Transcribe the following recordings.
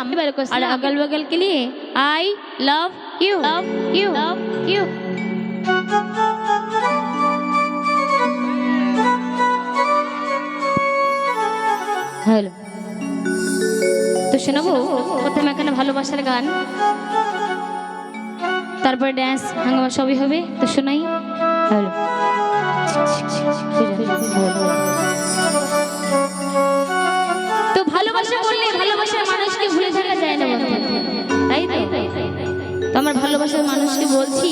नाम और अगल बगल के लिए I love you love you love you hello তো শোনাবো প্রথমে এখানে ভালোবাসার গান তারপরে ড্যান্স হাঙ্গামা সবই হবে তো শোনাই হ্যালো আমার ভালোবাসার মানুষকে বলছি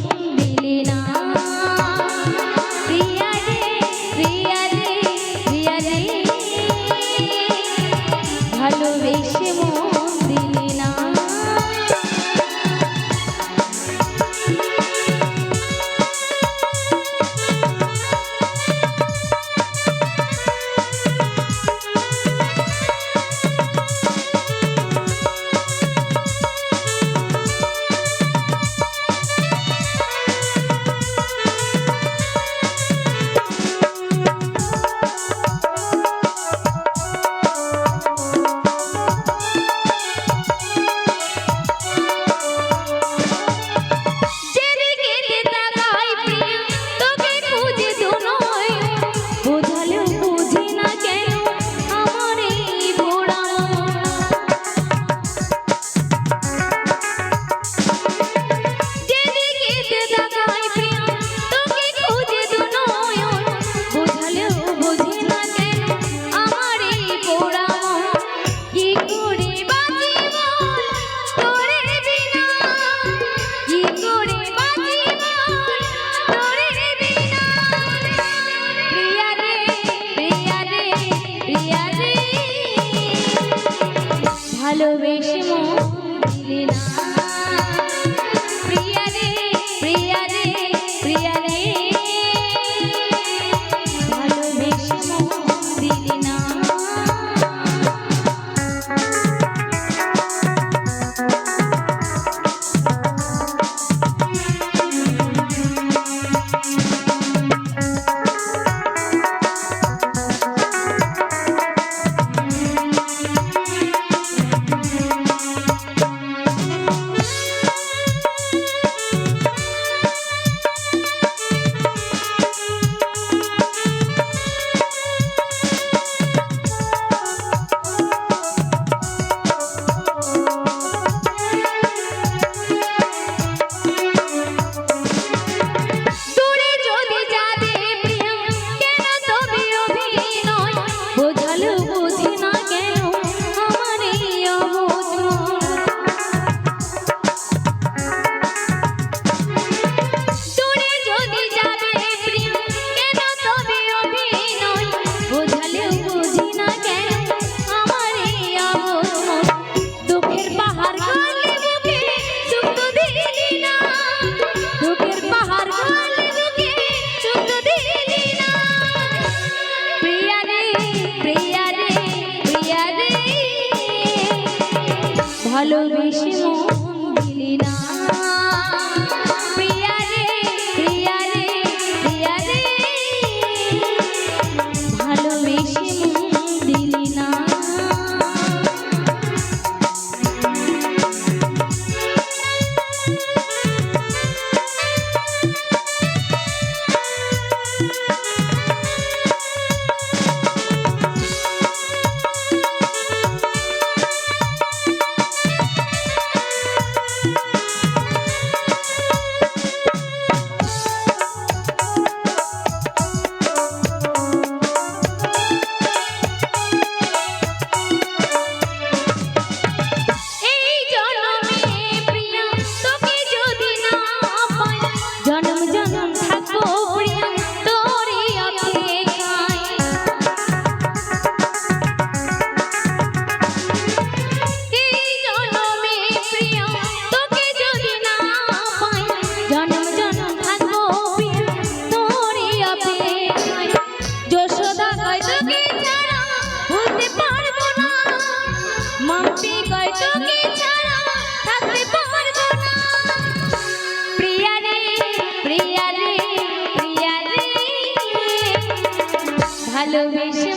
Hello, Hello.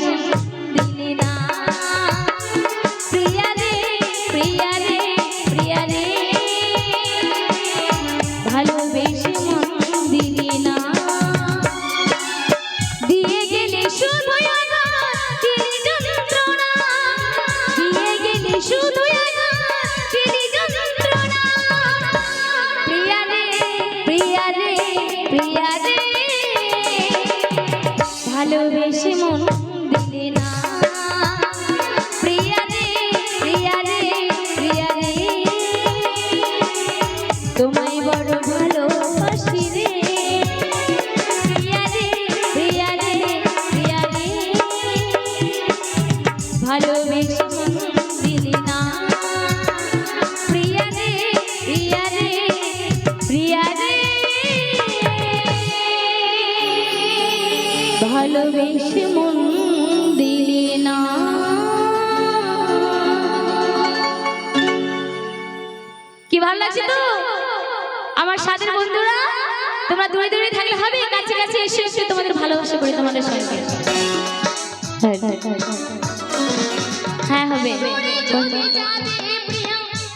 ভালোবেসে মন বেশ না। কি ভালো লাগছে তো? আমার সাথের বন্ধুরা, তোমরা দূরে দূরে থাকলে হবে, কাছে কাছে এসে এসে তোমাদের ভালোবাসা করে তোমাদের সঙ্গে। হ্যাঁ হবে।